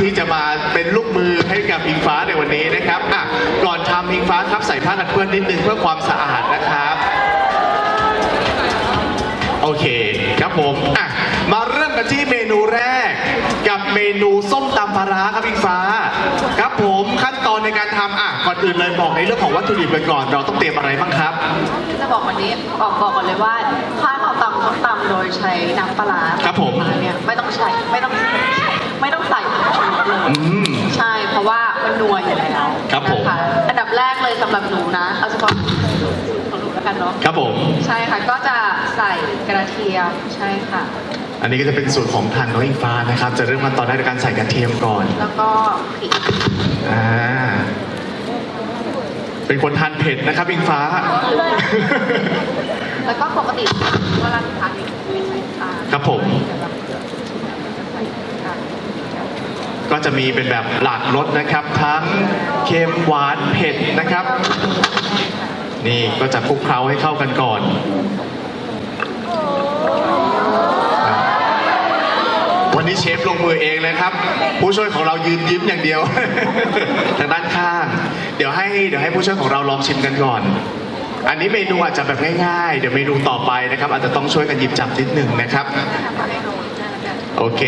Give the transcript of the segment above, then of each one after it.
ที่จะมาเป็นลูกมือให้กับอิงฟ้าในวันนี้นะครับอะก่อนทำอิงฟ้าครับใส่ผ้ากันเปื้อนนิดนึงเพื่อความสะอาดนะครับ โอเคครับผมอะมาเริ่มกันที่เมนูแรก กับเมนูส้มตำปลาร้าครับอิงฟ้า ครับผมขั้นตอนในการทำอะก่อนอื่นเลยบอกในเรื่องของวัตถุดิบกันก่อน เราต้องเตรียมอะไรบ้างครับ จะบอกวันนี้บอกบอกก่อนเลยว่าถ้าเราตำส้มตำโดยใช้น้ำปลาร้าครับผม เนี่ยไม่ต้องใช้ไม่ต้อง ไม่ต้องใส่ผงชูรสเลยอืม ใช่เพราะว่ามันนัวอยู่แล้วครับผม นะคะอันดับแรกเลยสำหรับหนูนะเอาเฉพาะของหนูแล้วกันเนาะครับผม ใช่ค่ะก็จะใส่กระเทียมใช่ค่ะ อันนี้ก็จะเป็นสูตรของทางน้องอิงฟ้านะครับ จะเริ่มขั้นตอนแรกด้วยการใส่กระเทียมก่อน แล้วก็พริกอ่า เป็นคนทานเผ็ดนะครับอิงฟ้า แล้วก็ปกติเวลาทานเนี่ยไม่ใส่น้ำตาลครับผมใส่น้ำตาล ก็จะมีเป็นแบบหลากรสนะครับ ทั้งเค็มหวานเผ็ดนะครับ นี่ก็จะคลุกเคล้าให้เข้ากันก่อนวันนี้เชฟลงมือเองเลยครับ ผู้ช่วยของเรายืนยิ้มอย่างเดียว ทางด้านข้าง เดี๋ยวให้เดี๋ยวให้ผู้ช่วยของเราลองชิมกันก่อน อันนี้เมนูอาจจะแบบง่ายๆ เดี๋ยวเมนูต่อไปนะครับ อาจจะต้องช่วยกันหยิบจับนิดหนึ่งนะครับ โอเค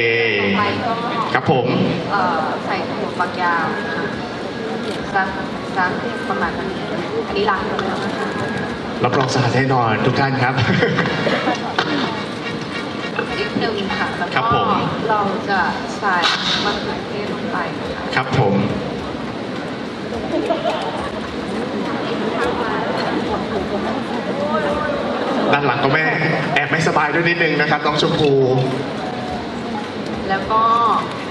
ครับผมเอ่อใส่ถั่วฝักยาวค่ะสักสักประมาณนี้อันนี้ล้างแล้วนะคะรับรองสะอาดแน่นอนทุกท่านครับ นิดนึงค่ะแล้วครับก็ผมเราจะใส่มะเขือเทศลงไปค่ะครับผม ด้านหลังก็แม่แอบไม่สบายด้วยนิดนึงนะครับน้องชมพู แล้วก็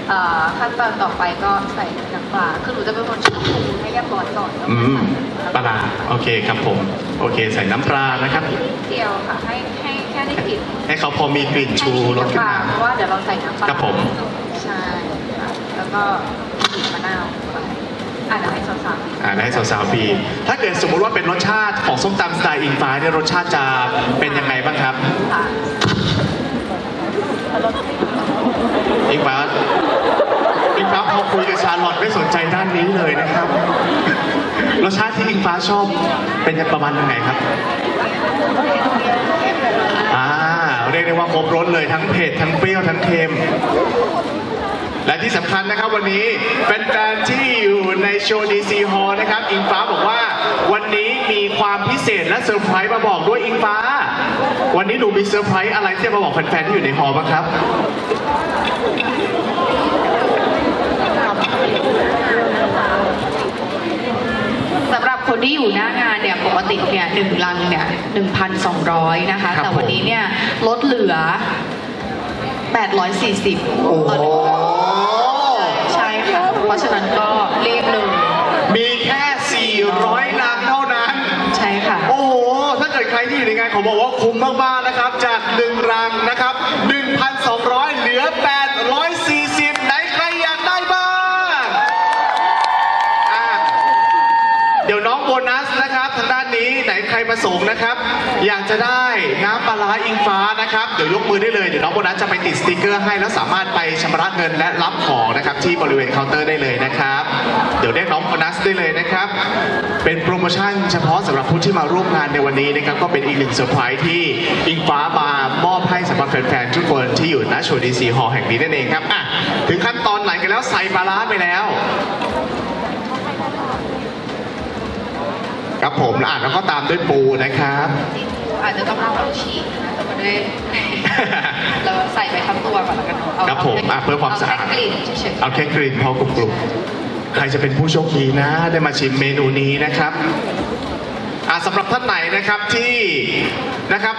เอ่อขั้นตอนต่อไปก็ใส่น้ำปลาคือหนูจะเป็นคนชอบปรุงให้เรียบร้อยก่อนแล้วอืก็มใส่ปลาร้าโอเคครับผม โอเคใส่น้ำปลานะครับนิดเดียวค่ะให้ให้แค่ได้กลิ่นให้เขาพอมีกลิ่นชูรสขึ้นมาเพราะว่าเดี๋ยวเราใส่น้ำปลาครับผมใช่ค่ะแล้วก็บีบมะนาวไปอะเดี๋ยวให้สาวๆอ่าให้สาวๆฟีถ้าเกิดสมมุติว่าเป็นรสชาติของส้มตำสไตล์อิงฟ้าเนี่ยรสชาติจะเป็นยังไงบ้างครับ อิงฟ้าอิงฟ้าพอคุยกับชาลอตไม่สนใจด้านนี้เลยนะครับ รสชาติที่อิงฟ้าชอบเป็นประมาณยังไงครับอ่าเรียกได้ว่าครบรสเลยทั้งเผ็ดทั้งเปรี้ยวทั้งเค็มและที่สำคัญนะครับวันนี้เป็นแฟนๆที่อยู่ในโชว์ดีซีฮอลนะครับ อิงฟ้าบอกว่าวันนี้มีความพิเศษและเซอร์ไพรส์มาบอกด้วยอิงฟ้า วันนี้หนูมีเซอร์ไพรส์อะไรที่จะมาบอกแฟนๆที่อยู่ในฮอลล์บ้างครับ สำหรับคนที่อยู่หน้างานเนี่ยปกติเนี่ยหนึ่งลังเนี่ยหนึ่งพันสองร้อยนะคะ ครับแต่วันนี้เนี่ยลดเหลือแปดร้อยสี่สิบโอ้โห ใช่ค่ะ เพราะฉะนั้นก็รีบ ผมบอกว่าคุ้มมากๆนะครับ จาก1รังนะครับ 1,200 เหลือ 840 ไหนใครอยากได้บ้างอะเดี๋ยวน้องโบนัสนะครับ ทางด้านนี้ไหนใคร ประสงค์นะครับ อยากจะได้น้ำปลาร้าอิงฟ้านะครับ เดี๋ยวยกมือได้เลย เดี๋ยวน้องโบนัสจะไปติดสติกเกอร์ให้แล้วสามารถไปชำระเงินและรับของนะครับที่บริเวณเคาน์เตอร์ได้เลยนะครับ เดี๋ยวเรียกน้องโบนัสได้เลยนะครับ เป็นโปรโมชั่นเฉพาะสำหรับผู้ที่มาร่วมงานในวันนี้นะครับก็เป็นอีกหนึ่งเซอร์ไพรส์ที่อิงฟ้ามามอบให้สำหรับแฟนๆทุกคนที่อยู่ณโชว์ดีซีฮอลล์แห่งนี้นั่นเองครับอะถึงขั้นตอนไหนกันแล้วใส่ปลาร้าไปแล้ว ครับผมอะแล้วก็ตามด้วยปูนะครับอาจจะต้องเอาเราฉีกนะแต่ว่าด้วยเราใส่ไปทั้งตัวก่อนแล้วกันเนอะเอาครับผมอะเพื่อความสะอาด เแค่กลิ่นเฉยๆเอาแค่กลิ่นพอกรุบๆใครจะเป็นผู้โชคดีนะ ได้มาชิมเมนูนี้นะครับอะสำหรับท่านไหนนะครับที่นะครับ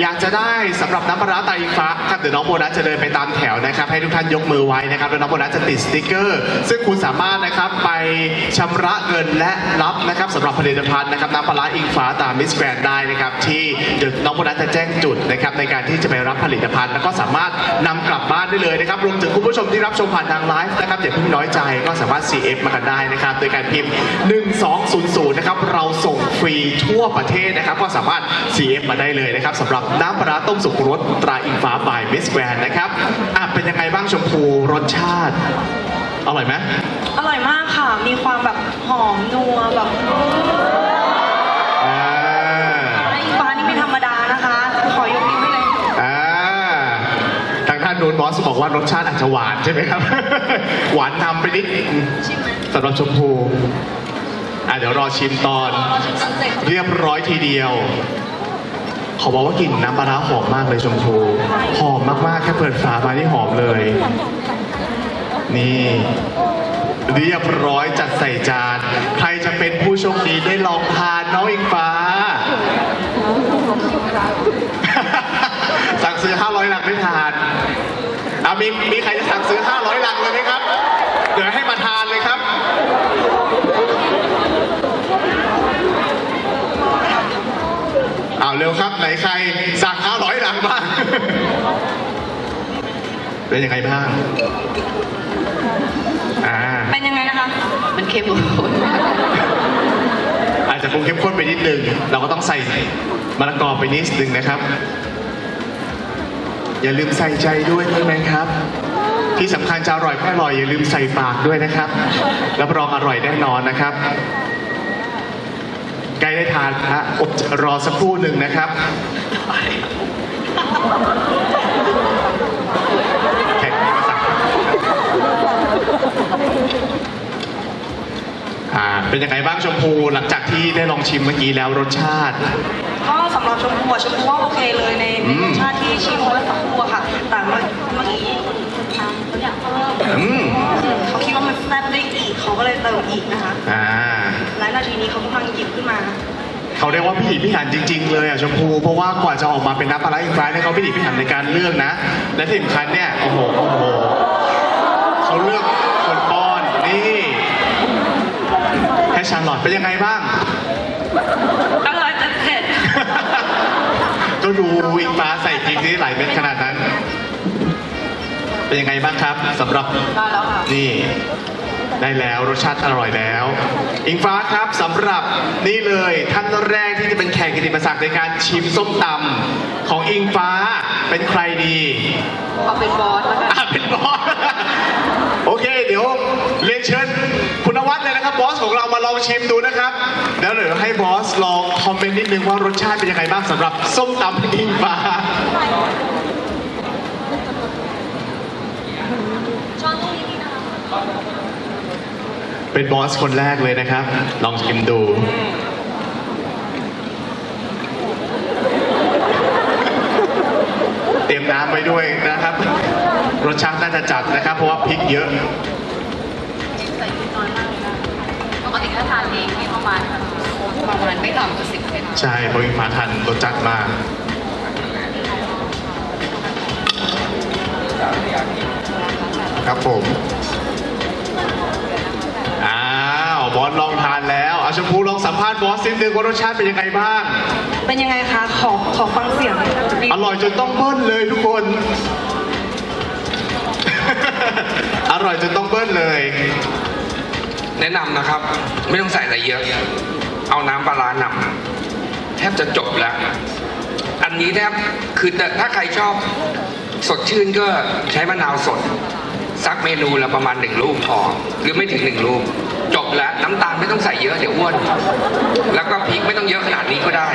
อยากจะได้สำหรับน้ำปลาร้าตาอิงฟ้าครับเดี๋ยวน้องโบนัสจะเดินไปตามแถวนะครับ ให้ทุกท่านยกมือไว้นะครับแล้วน้องโบนัสจะติดสติกเกอร์ ซึ่งคุณสามารถนะครับไปชำระเงินและรับนะครับสำหรับผลิตภัณฑ์นะครับน้ำปลาร้าอิงฟ้าตามมิสแกรนได้นะครับที่เดี๋ยวน้องโบนัสจะแจ้งจุดนะครับในการที่จะไปรับผลิตภัณฑ์ แล้วก็สามารถนำกลับบ้านได้เลยนะครับรวมถึงคุณผู้ชมที่รับชมผ่านทางไลฟ์นะครับอย่าเพิ่งน้อยใจก็สามารถ CF มากันได้นะครับโดยการพิมพ์ 1200นะครับเราส่งฟรีทั่วประเทศนะครับก็สามารถ CF มาได้เลยนะครับสำหรับน้ำปลาร้าต้มสุกรสตราอิงฟ้าบายมิสแกรนนะครับอะเป็นยังไงบ้างชมพูรสชาติ อร่อยไหมอร่อยมากค่ะ มีความแบบหอมนัวแบบอ่าไอ้ปลานี่ไม่ธรรมดานะคะ ขอยกนิ้วให้เลย อ่าทางท่านนูนบอสบอกว่ารสชาติอาจจะหวานใช่ไหมครับ หวานนำไปนิดชิมไหมสำหรับชมพูอะเดี๋ยวรอชิมตอนรอชิมตอนเสร็จ เรียบร้อยทีเดียว ขอบอกว่ากลิ่นน้ำปลาร้าหอมมากเลยชมพูหอมมากๆ แค่เปิดฝามานี่หอมเลย นี่เรียบร้อยจัดใส่จาน ใครจะเป็นผู้โชคดีได้ลองทานน้องอิงฟ้า สั่งซื้อ 500 หลังไม่ทานอะมีมีใครจะสั่งซื้อ 500 หลังเลยไหมครับ เดี๋ยวให้มาทานเลยครับ เอาเร็ วครับ ไหนใครสั่ง500หลังบ้างเป็นยังไงบ้างอ่าเป็นยังไงนะคะ มันเข้มข้นอาจจะปรุงเข้มข้นไปนิดนึง เราก็ต้องใส่มะละกอไปนิดนึงนะครับ อย่าลืมใส่ใจด้วยนะครับ ที่สำคัญจะอร่อยไม่อร่อยอย่าลืมใส่ปากด้วยนะครับรับรองอร่อยแน่นอนนะครับ ใกล้ได้ทานนะอดรอสักครู่หนึ่งนะครับ แข่งนี้มาสั่งอ่าเป็นยังไงบ้างชมพูหลังจากที่ได้ลองชิมเมื่อกี้แล้วรสชาติ ก็สำหรับชมพูอะชมพูว่าโอเคเลยในในอืมรสชาติที่ชิมเมื่อสักครู่อะค่ะ แต่เมื่อเมื่อกี้อืม เขาคิดว่ามันแซ่บได้อีกเขาก็เลยเติมอีกนะคะ อ่า และนาทีนี้เขากำลังหยิบขึ้นมาเขาเรียกว่าพิถีพิถันจริง ๆ เลยอะชมพูเพราะว่ากว่าจะออกมาเป็นน้ำปลาไหลอิงฟ้าเนี่ยเขาพิถีพิถันในการเลือกนะ และที่สำคัญเนี่ยโอ้โหโอ้โหเขาเลือกคนป้อนนี่ให้ชาร์ลอตเป็นยังไงบ้างอร่อยแต่เผ็ดก็ดูอิงฟ้าใส่พริกที่หลายเม็ดขนาดนั้น เป็นยังไงบ้างครับสำหรับได้แล้วค่ะนี่ ได้แล้วรสชาติอร่อยแล้ว อิงฟ้าครับสำหรับนี่เลยท่านแรกที่จะเป็นแขกกิติมศักดิ์ในการชิมส้มตำของอิงฟ้าเป็นใครดีเอาเป็นบอสแล้วกันอะเป็นบอสโอเค เดี๋ยวเรียนเชิญคุณนวัดเลยนะครับบอสของเรามาลองชิมดูนะครับเดี๋ยวเดี๋ยวให้บอสลองคอมเมนต์นิดนึงว่ารสชาติเป็นยังไงบ้างสำหรับส้มตำอิงฟ้า เป็นบอสคนแรกเลยนะครับ ลองชิมดู เตรียมน้ำไว้ด้วยนะครับ รสชาติน่าจะจัดนะครับ เพราะว่าพริกเยอะ ใส่พริกน้อยมากเลยนะปกติถ้าทานเองนี่ประมาณแบบประมาณไม่ต่ำกว่าสิบเซนใช่เพราะอิงฟ้าทันรสจัดมาก ครับผม อสลองทานแล้วอาชมพูลองสัมภาษณ์บอสนิดนึงว่ารสชาติเป็นยังไงบ้าง เป็นยังไงคะ ขอขอฟังเสียงอร่อยจนต้องเบิ้ลเลยทุกคน อร่อยจนต้องเบิ้ลเลย แนะนำนะครับ ไม่ต้องใส่อะไรเยอะ เอาน้ำปลาร้านำแทบจะจบแล้ว อันนี้แทบคือถ้าใครชอบสดชื่นก็ใช้มะนาวสด สักเมนูละประมาณหนึ่งลูกพอหรือไม่ถึงหนึ่งลูกจบ แล้วน้ำตาลไม่ต้องใส่เยอะเดี๋ยวอ้วน แล้วก็พริกไม่ต้องเยอะขนาดนี้ก็ได้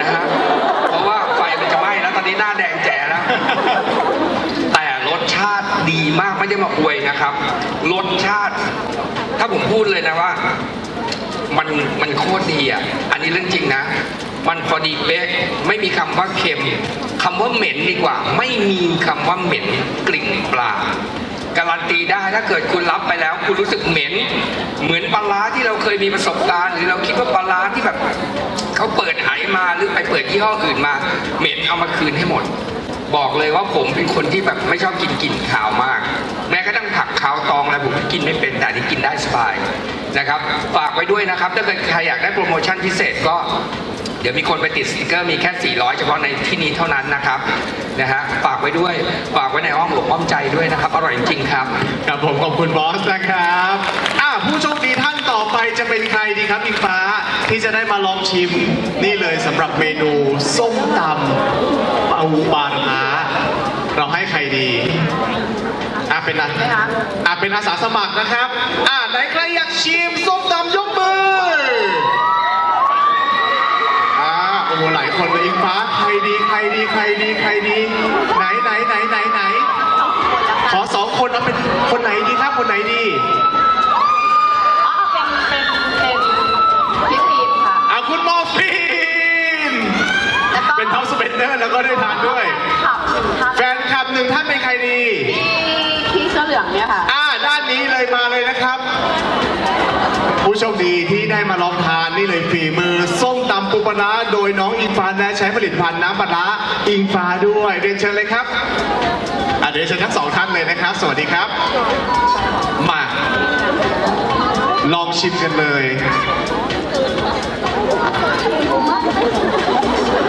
นะฮะ เพราะว่าไฟมันจะไหม้แล้วตอนนี้หน้าแดงแจ๋แล้ว แต่รสชาติดีมากไม่ได้มาอวยนะครับ รสชาติ ถ้าผมพูดเลยนะว่า มันมันโคตรดีอะ อันนี้เรื่องจริงนะ มันพอดีเป๊ะ ไม่มีคำว่าเค็มคำว่าเหม็นดีกว่า ไม่มีคำว่าเหม็นกลิ่นปลา การันตีได้ถ้าเกิดคุณรับไปแล้ว คุณรู้สึกเหม็น เหมือนปลาร้าที่เราเคยมีประสบการณ์ หรือเราคิดว่าปลาร้าที่แบบเขาเปิดไหมาหรือไปเปิดยี่ห้ออื่นมา เหม็นเอามาคืนให้หมด บอกเลยว่าผมเป็นคนที่แบบไม่ชอบกินกลิ่นขาวมาก แม้กระทั่งผักขาวตองอะไรผมกินไม่เป็นแต่นนี่กินได้สบายนะครับ ฝากไว้ด้วยนะครับ ถ้าเกิดใครอยากได้โปรโมชั่นพิเศษก็ เดี๋ยวมีคนไปติดสติกเกอร์มีแค่ 400 เฉพาะในที่นี้เท่านั้นนะครับนะฮะฝากไว้ด้วยฝากไว้ในอ้อมอกอ้อมใจด้วยนะครับ อร่อยจริงๆครับ ครับผมขอบคุณบอสนะครับอะผู้โชคดีท่านต่อไปจะเป็นใครดีครับอิงฟ้าที่จะได้มาลองชิมนี่เลยสำหรับเมนูส้มตำปูปลาร้าเราให้ใครดีอะเป็นอะไหมคะอะเป็นอาสาสมัครนะครับ อะไหนใครอยากชิมส้มตำยกมือ อ่าโอ้โหหลายคนเลยอิงฟ้าใครดีใครดีใครดีใครดีไหนไหนไหนไหนไหนขอสองคนเอาเป็นคนไหนดีครับคนไหนดีอ๋อเป็นเป็นเป็นพี่ฟิล์มค่ะอะคุณมอร์ฟินแล้วก็เป็นท็อปสเปนเดอร์แล้วก็ได้ทานด้วย ขับหนึ่งท่านแฟนคลับหนึ่งท่านเป็นใครดี ที่ที่เสื้อเหลืองเนี่ยค่ะ อ่าด้านนี้เลยมาเลยนะครับ ผู้โชคดีที่ได้มาลองทานนี่เลยฝีมือส้มตำ ปูปลาร้าโดยน้องอิงฟ้าและใช้ผลิตภัณฑ์น้ำปลาร้าอิงฟ้าด้วยเรียนเชิญเลยครับอะเดี๋ยวเชิญทั้งสองท่านเลยนะครับ สวัสดีครับ มา ลองชิมกันเลย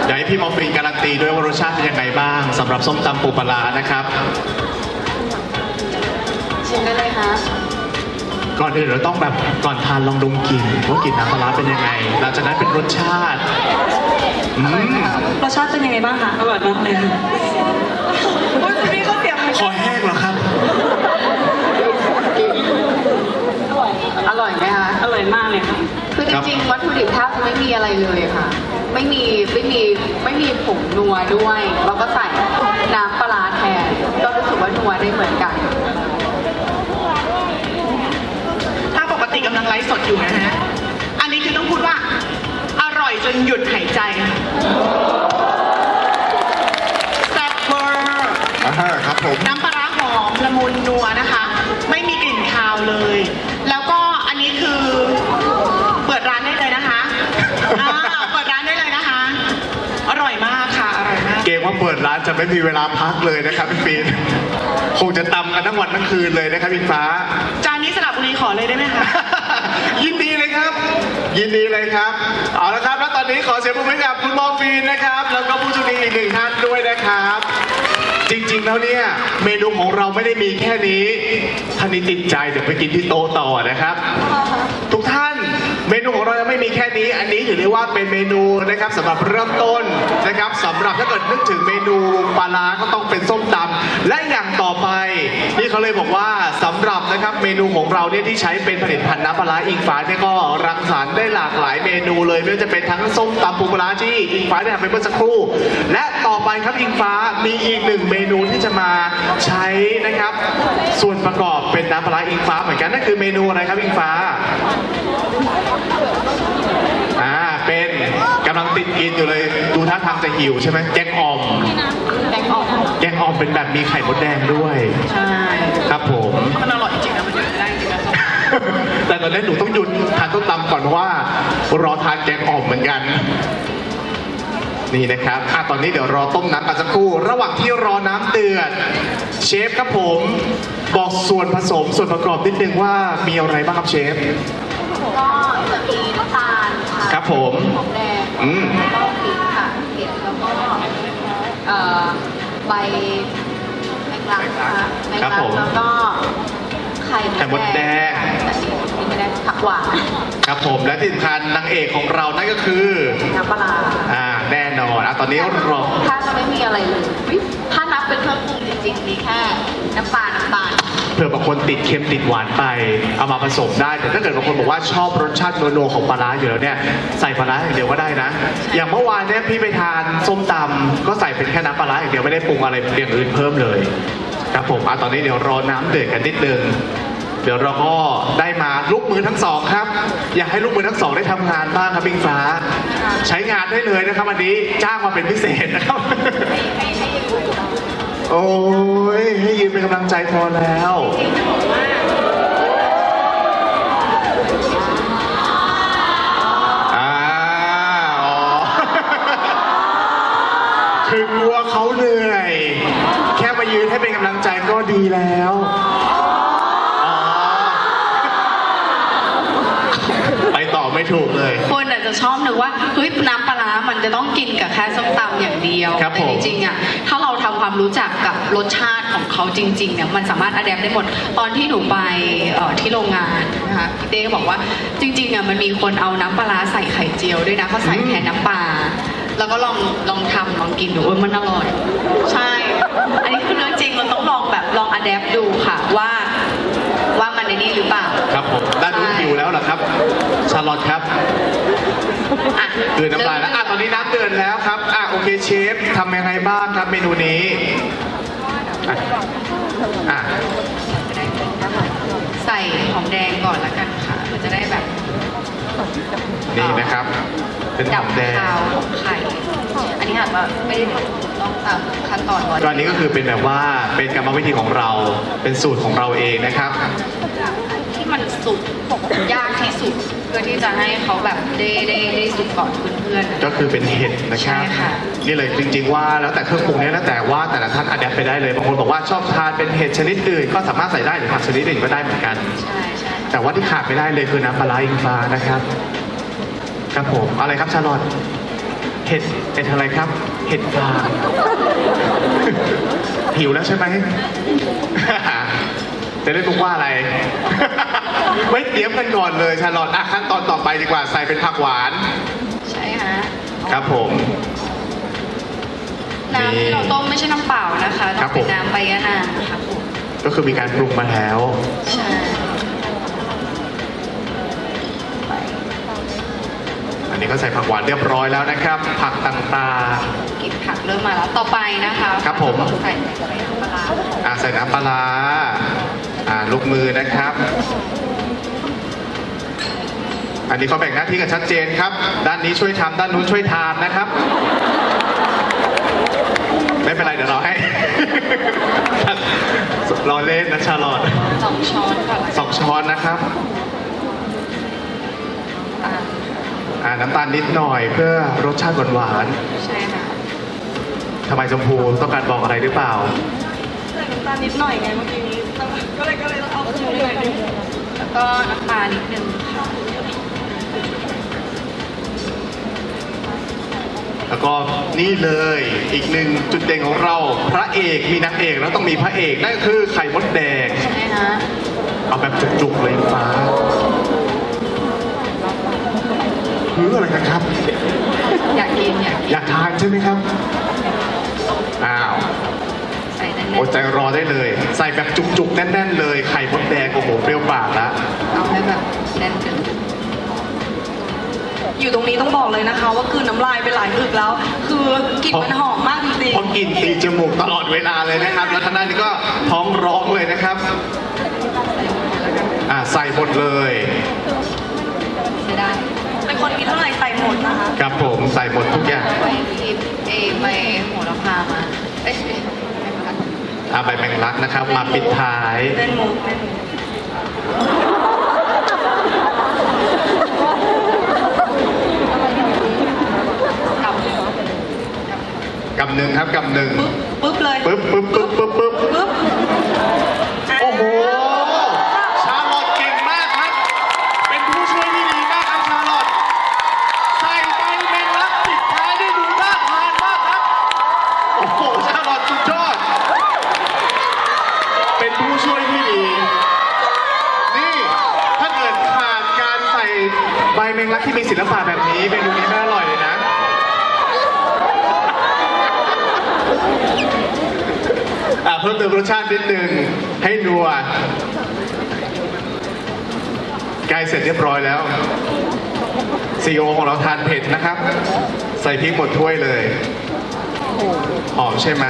เดี๋ยวให้พี่มอฟฟีการันตีด้วยว่ารสชาติเป็นยังไงบ้างสำหรับส้มตำปูปลาร้านะครับ ชิมได้เลยค่ะ ก่อนอื่นเราต้องแบบก่อนทานลองดมกลิ่นว่ากลิ่นน้ำปลาร้าเป็นยังไง หลังจากนั้นเป็นรสชาติอืมรสชาติเป็นยังไงบ้างคะอร่อยมากเลยค่ะโอ้ยคุณพี่เขาเสียงคอแห้งเหรอครับ อร่อยไหมคะ อร่อยมากเลยค่ะ คือจครับริงๆวัตถุดิบแทบจะไม่มีอะไรเลยค่ะ ไม่มีไม่มีไม่มีผงนัวด้วย เราก็ใส่น้ำปลาร้าแทน ก็รู้สึกว่านัวได้เหมือนกัน ถ้าป กติกำลังไลฟ์สดอยู่นะฮะ อันนี้คือต้องพูดว่า อร่อยจนหยุดหายใจค่ะแซ่บเวอร์อ่าครับผม น้ำปลาร้าหอมละมุนนัวนะคะ ไม่มีกลิ่นคาวเลย แล้วก็อันนี้คือเปิดร้านได้เลยนะคะอ่าเปิดร้านได้เลยนะคะ อร่อยมากค่ะ อร่อยมาก เกรง ว่าเปิดร้านจะไม่มีเวลาพักเลยนะครับพี่ปีนคงจะตำกันทั้งวันทั้งคืนเลยนะครับพี่ฟ้า จานนี้สลับบุรีขอเลยได้ไหมคะ ยินดีเลยครับ ยินดีเลยครับ เอาละครับ แล้วตอนนี้ขอเสียงปรบมือให้กับคุณมอร์ฟีนนะครับ แล้วก็ผู้โชคดีอีกหนึ่งท่านด้วยนะครับ จริงๆแล้วเนี่ย เมนูของเราไม่ได้มีแค่นี้ท่านนี้ติดใจเดี๋ยวไปกินที่โต๊ะต่อนะครับ ทุกท่าน เมนูของเรายังไม่มีแค่นี้ อันนี้ถือได้ว่าเป็นเมนูนะครับสำหรับเริ่มต้นนะครับสำหรับถ้าเกิดนึกถึงเมนูปลาร้าก็ต้องเป็นส้มตำและอย่างต่อ ไป นี่เขาเลยบอกว่าสำหรับนะครับเมนูของเราเนี่ยที่ใช้เป็นผลิตภัณฑ์น้ำปลาอิงฟ้าเนี่ยก็รังสรรค์ได้หลากหลายเมนูเลยไม่ว่าจะเป็นทั้งส้มตำปูปลาที่อิงฟ้าได้ทำไปเมื่อสักครู่ และต่อไปครับอิงฟ้ามีอีกหนึ่งเมนูที่จะมาใช้นะครับ ส่วนประกอบเป็นน้ำปลาอิงฟ้าเหมือนกันนั่นคือเมนูอะไรครับอิงฟ้าอ่าเป็นกำลังติดกินอยู่เลย ดูท่าทางจะหิวใช่ไหมแกงอ่อม อ่อมแกงอ่อมเป็นแบบมีไข่มดแดงด้วย ใช่ครับผม มันอร่อยจริงๆนะมันหยุดไม่ได้จริงๆนะแต่ตอนนี้หนูต้องหยุดทานต้มตำก่อนเพราะว่ารอทานแกงอ่อมเหมือนกัน นี่นะครับอะตอนนี้เดี๋ยวรอต้มน้ำกันสักครู่ ระหว่างที่รอน้ำเดือด เชฟครับผม บอกส่วนผสมส่วนประกอบนิดนึงว่ามีอะไรบ้างครับเชฟ ก็จะมีน้ำตาลค่ะครับผม หอมแดงอืม แล้วก็พริกค่ะเผ็ดแล้วก็เอ่อ ใบแมงลักนะคะแมงครับลัผม แล้วก็ไข่ไข่มดแดง อันนี้ไม่ได้ผักหวานครับผมและที่สำคัญนางเอกของเรานั่นก็คือน้ำปลาร้าอ่าแน่นอนอะตอนนี้รอ ถ้าไม่มีอะไรเลยอุ๊ย เป็นเครื่องปรุงจริงๆมีแค่น้ำปลาน้ำตาล เผื่อบางคนติดเค็มติดหวานไป เอามาผสมได้ แต่ถ้าเกิดบางคนบอกว่าชอบรสชาตินัวๆของปลาร้าอยู่แล้วเนี่ยใส่ปลาร้าอย่างเดียวก็ได้นะ อย่างเมื่อวานเนี่ยพี่ไปทานส้มตำก็ใส่เป็นแค่น้ำปลาร้าอย่างเดียวไม่ได้ปรุงอะไรอย่างอื่นเพิ่มเลยครับผมอะตอนนี้เดี๋ยวรอน้ำเดือดกันนิดนึงเดี๋ยวเราก็ได้มาลูกมือทั้งสองครับ อยากให้ลูกมือทั้งสองได้ทำงานบ้างครับบิงฟ้า ใช้งานได้เลยนะครับอันนี้จ้างมาเป็นพิเศษนะครับ โอ้ยให้ยืนเป็นกำลังใจพอแล้ว อ่าอ๋อ คือกลัวเขาเหนื่อย แค่มายืนให้เป็นกำลังใจก็ดีแล้วอ๋อไปต่อไม่ถูกเลย คนอาจจะชอบนึกว่าเฮ้ยน้ำปลาร้ามันจะต้องกินกับแค่ส้มตำอย่างเดียว ครับแต่ผม จริงๆอะถ้าเราทำ ความรู้จักกับรสชาติของเขาจริงๆเนี่ยมันสามารถอัดแอปได้หมด ตอนที่หนูไปเอ่อที่โรงงานนะคะพี่เต้ก็บอกว่าจริงๆอะมันมีคนเอาน้ำปลาร้าใส่ไข่เจียวด้วยนะเขาใส่แทนน้ำปลาแล้วก็ลองลองทำลองกินดูว่ามันอร่อย ใช่ อันนี้คือเรื่องจริงเราต้องลองแบบลองอัดแอปดูค่ะว่าว่ามันในนี่หรือเปล่า ครับผมด้านนู้นหิวแล้วเหรอครับชาลอตครับอะ เดือดน้ำลายแล้วอะตอนนี้น้ำเดือดแล้วครับอะโอเคเชฟทำยังไงบ้างครับเมนูนี้อะอะใส่หอมแดงก่อนละกันค่ะมันจะได้แบบนี่นะครับ เป็นหดัอบมแดง คาวของไข่อันนี้อาจว่าไม่ได้ถูกต้องตามขั้นตอนก่อนก็อันนี้ก็คือเป็นแบบว่าเป็นกรรมวิธีของเราเป็นสูตรของเราเองนะครับ ที่มันสุกยากที่สุด เพื่อที่จะให้เขาแบบได้ได้ได้สุกก่อนเพื่อนๆ ก็คือเป็นเห็ดนะครับ ใช่ค่ะ นี่เลยจริง ๆ ว่าแล้วแต่เครื่องปรุงเนี่ยแล้วแต่ว่าแต่ละท่านอัดแอปไปได้เลยบางคนบอกว่าชอบทานเป็นเห็ดชนิดอื่นก็สามารถใส่ได้หรือผักชนิดอื่นก็ได้เหมือนกัน ใช่ใช่แต่ว่าที่ขาดไม่ได้เลยคือน้ำปลาร้าอิงฟ้านะครับ ครับผมอะไรครับชาลอตเห็ดเห็ดอะไรครับ เห็ดฟาง หิวแล้วใช่ไหม จะเล่นมุกว่าอะไร ไม่เตรียมกันก่อนเลยชาลอตอะขั้นตอนต่อไปดีกว่าใส่เป็นผักหวาน ใช่ฮะครับผม น้ำที่เราต้มไม่ใช่น้ำเปล่านะคะครัต้อบงเป็นผมน้ำใบยะนางค่ะผมก็คือมีการปรุงมาแล้ว ใช่อันนี้ก็ใส่ผักหวานเรียบร้อยแล้วนะครับ ผักต่าง กลิ่นผักเริ่มมาแล้วต่อไปนะคะครับผม ใส่ใส่น้ำปลาร้า ๆอะใส่น้ำปลาร้า อ่าลูกมือนะครับ อันนี้เขาแบ่งหน้าที่กันชัดเจนครับ ด้านนี้ช่วยทำด้านนู้นช่วยทานนะครับ ไม่เป็นไรเดี๋ยวเราให้ รอเล่นนะชาลอตสองช้อนก่อนละสองช้อนนะครับกันอ่าน้ำตาลนิดหน่อยเพื่อรสชาติหวานใช่ค่ะๆทำไมชมพูต้องการบอกอะไรหรือเปล่า ใส่น้ำตาลนิดหน่อยไงเมื่อกี้นี้ก็เลยก็เลยต้องเอาขึ้นมาหน่อยนึงแล้วก็น้ำปลานิดนึงค่ะแล้วก็นี่เลยอีกหนึ่งจุดเด่นของเรา พระเอกมีนางเอกแล้วต้องมีพระเอกนั่นก็คือไข่มดแดงใช่ฮะเอาแบบจุกๆเลยฟ้าหืออะไรกันครับ อยากกินอยากอยากทานใช่ไหมครับ ใส่แน่นอดใจรอได้เลย ใส่แบบจุกๆ แน่น ๆ เลย ไข่มดแดงโอ้โหเปรี้ยวปากละๆเอาให้แบบแน่นถึง อยู่ตรงนี้ต้องบอกเลยนะคะ ว่าคือน้ำลายไปหลายอึกแล้ว คือกลิ่นมันหอมมากจริงพอกินตีจมูกตลอดเวลาเลยนะครับ แล้วทางด้านนี้ก็ท้องร้องเลยนะครับอ่าใส่หมดเลยไม่ได้ๆเป็นคนกินเท่าไหร่ใส่หมดนะคะครับผมใส่หมดทุกอย่าง ไปที่เอไปโหระพามาเอ้ยไม่เป็นไร อาใบแมงลักนะครับ มาปิดท้าย เล่นมุกเล่นมุกกับกำหนึ่งครับกำหนึ่งปึ๊บเลยปึ๊บปึ๊บปึ๊บปึ๊บปึ๊บปึ๊บ โอ้โห ชาลอตเก่งมากครับ เป็นผู้ช่วยที่ดีมากครับชาลอตใส่ใบแมงลักปิดท้ายได้ดูน่าทานมากครับ โอ้โห ชาลอตสุดยอด เป็นผู้ช่วยที่ดี นี่ ถ้าเกิดขาดการใส่ใบแมงลัก ที่มีศิลปะแบบนี้เมนูนี้ไม่อร่อยเลยนะ อะเพิ่มเติมรสชาตินิดนึงให้นัวใกล้เสร็จเรียบร้อยแล้วซีโอของเราทานเผ็ดนะครับ ใส่พริกหมดถ้วยเลย หอมใช่ไหม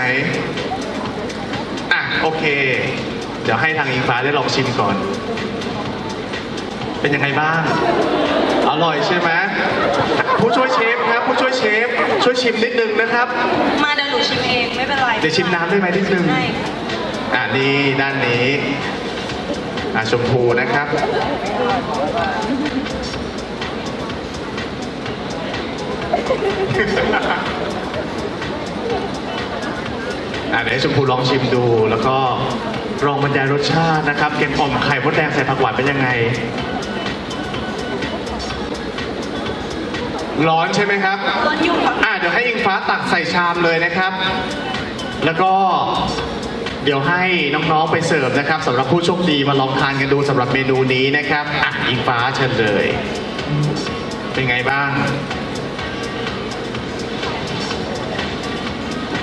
อะ โอเค เดี๋ยวให้ทางอิงฟ้าได้ลองชิมก่อน เป็นยังไงบ้าง อร่อยใช่ไหมผู้ช่วยเชฟครับ ผู้ช่วยเชฟ ช่วยชิมนิดนึงนะครับมาเดี๋ยวหนูชิมเองไม่เป็นไรเดี๋ยวชิมน้ำได้ไหมนิดนึงได้อ่านี่ด้านนี้อ่าชมพูนะครับ อ่าเดี๋ยวให้ชมพูลองชิมดูแล้วก็ลองบรรยายรสชาตินะครับแกงอ่อมไข่มดแดงใส่ผักหวานเป็นยังไง ร้อนใช่ไหมครับ ร้อนอยู่ค่ะอ่าเดี๋ยวให้อิงฟ้าตักใส่ชามเลยนะครับ แล้วก็เดี๋ยวให้น้องๆไปเสิร์ฟนะครับสำหรับผู้โชคดีมาลองทานกันดูสำหรับเมนูนี้นะครับอะอิงฟ้าเชิญเลย เป็นไงบ้าง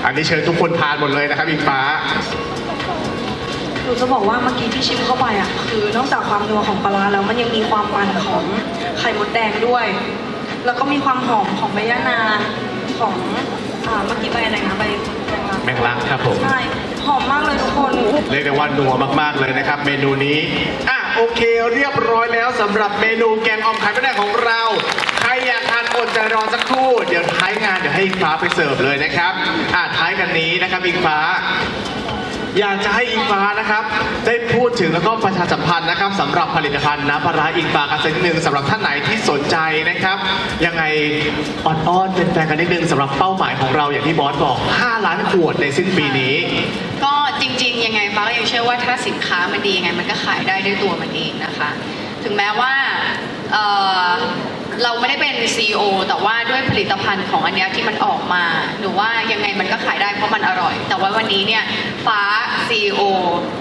อันนี้เชิญทุกคนทานหมดเลยนะครับอิงฟ้าหนูจะบอกว่าเมื่อกี้ที่ชิมเข้าไปอะคือนอกจากความนัวของปลาร้าแล้วมันยังมีความมันของไข่มดแดงด้วย แล้วก็มีความหอมของใบยะนางของอ่าเมื่อกี้ใบอะไรนะใบแมงลักครับผม ใช่หอมมากเลยทุกคน เรียกได้ว่านัวมากๆเลยนะครับ เมนูนี้ อะโอเคเรียบร้อยแล้วสำหรับเมนูแกงอ่อมไข่มดแดงของเรา ใครอยากทานอดใจรอสักครู่ เดี๋ยวท้ายงานเดี๋ยวให้อิงฟ้าไปเสิร์ฟเลยนะครับ อะท้ายกันนี้นะครับอิงฟ้า อยากจะให้อิงฟ้านะครับ ได้พูดถึงแล้วก็ประชาสัมพันธ์นะครับสำหรับผลิตภัณฑ์น้ำปลาร้าอิงฟ้ากันสักนิดนึงสำหรับท่านไหนที่สนใจนะครับ ยังไงอ่อนๆเป็นแฟนกันนิดนึงสำหรับเป้าหมายของเราอย่างที่บอสบอก 5 ล้านขวดในสิ้นปีนี้ ก็จริง ๆ ยังไงฟ้าก็ยังเชื่อว่าถ้าสินค้ามันดียังไงมันก็ขายได้ด้วยตัวมันเองนะคะ ถึงแม้ว่า เราไม่ได้เป็น CEO แต่ว่าด้วยผลิตภัณฑ์ของอันเนี้ยที่มันออกมาหนูว่ายังไงมันก็ขายได้เพราะมันอร่อย แต่ว่าวันนี้เนี่ยฟ้า CEO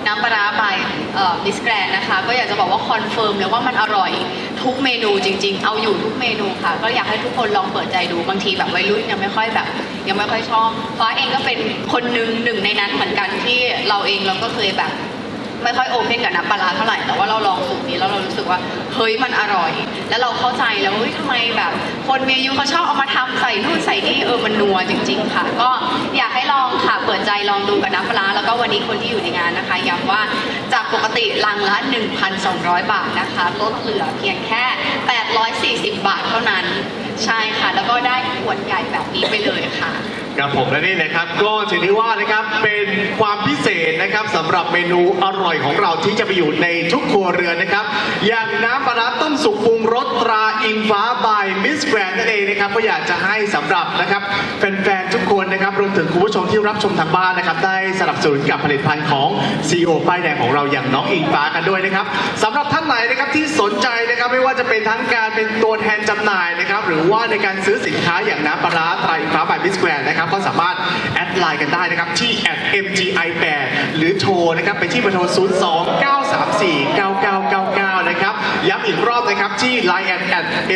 น้ำปลาร้าบายมิสแกรนนะคะ ก็อยากจะบอกว่าคอนเฟิร์มเลยว่ามันอร่อยทุกเมนูจริง ๆ เอาอยู่ทุกเมนูค่ะ ก็อยากให้ทุกคนลองเปิดใจดูบางทีแบบวัยรุ่นยังไม่ค่อยแบบ ยังไม่ค่อยชอบฟ้าเองก็เป็นคนหนึ่งหนึ่งในนั้นเหมือนกันที่เราเองเราก็เคยแบบ ไม่ค่อยโอเพนกับน้ำปลาเท่าไหร่แต่ว่าเราลองสูตรนี้แล้วเรารู้สึกว่าเฮ้ยมันอร่อย แล้วเราเข้าใจแล้วว่าเฮ้ยทำไมแบบ คนเมีอายุเขาชอบเอามาทำใส่นู่นใส่นี่เออมันนัวจริง ๆ ค่ะ ก็อยากให้ลองค่ะเปิดใจลองดูกับน้ำปลาร้าแล้วก็วันนี้คนที่อยู่ในงานนะคะย้ำว่าจากปกติลังละ 1,200 บาทนะคะลดเหลือเพียงแค่ 840 บาทเท่านั้นใช่ค่ะ แล้วก็ได้ขวดใหญ่แบบนี้ไปเลยค่ะ ครับผมและนี่นะครับก็ถือได้ว่านะครับเป็นความพิเศษนะครับสำหรับเมนูอร่อยของเราที่จะไปอยู่ในทุกครัวเรือนนะครับ อย่างน้ำปลาร้าต้มสุกปรุงรสตรา อิงฟ้าบายมิสแกรนนั่นเองนะครับก็อยากจะให้สำหรับนะครับแฟนๆทุกคนนะครับรวมถึงคุณผู้ชมที่รับชมทางบ้านนะครับได้สนับสนุนกับผลิตภัณฑ์ของ CEO ป้ายแดงของเราอย่างน้องอิงฟ้ากันด้วยนะครับสำหรับท่านไหนนะครับที่สนใจนะครับไม่ว่าจะเป็นทั้งการเป็นตัวแทนจำหน่ายนะครับหรือว่าในการซื้อสินค้าอย่างน้ำปลาร้าตรอิงฟ้าบายมิสแกรนนะครับก็สามารถแอดไลน์กันได้นะครับที่ @mgi8 หรือโทรนะครับไปที่เบอร์โทร 029349999 นะครับย้ำอีกรอบนะครับที่ line at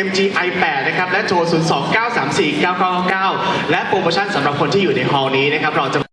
@mgi8 นะครับและโทร 029349999 และโปรโมชั่นสำหรับคนที่อยู่ในฮอลล์นี้นะครับเราจะ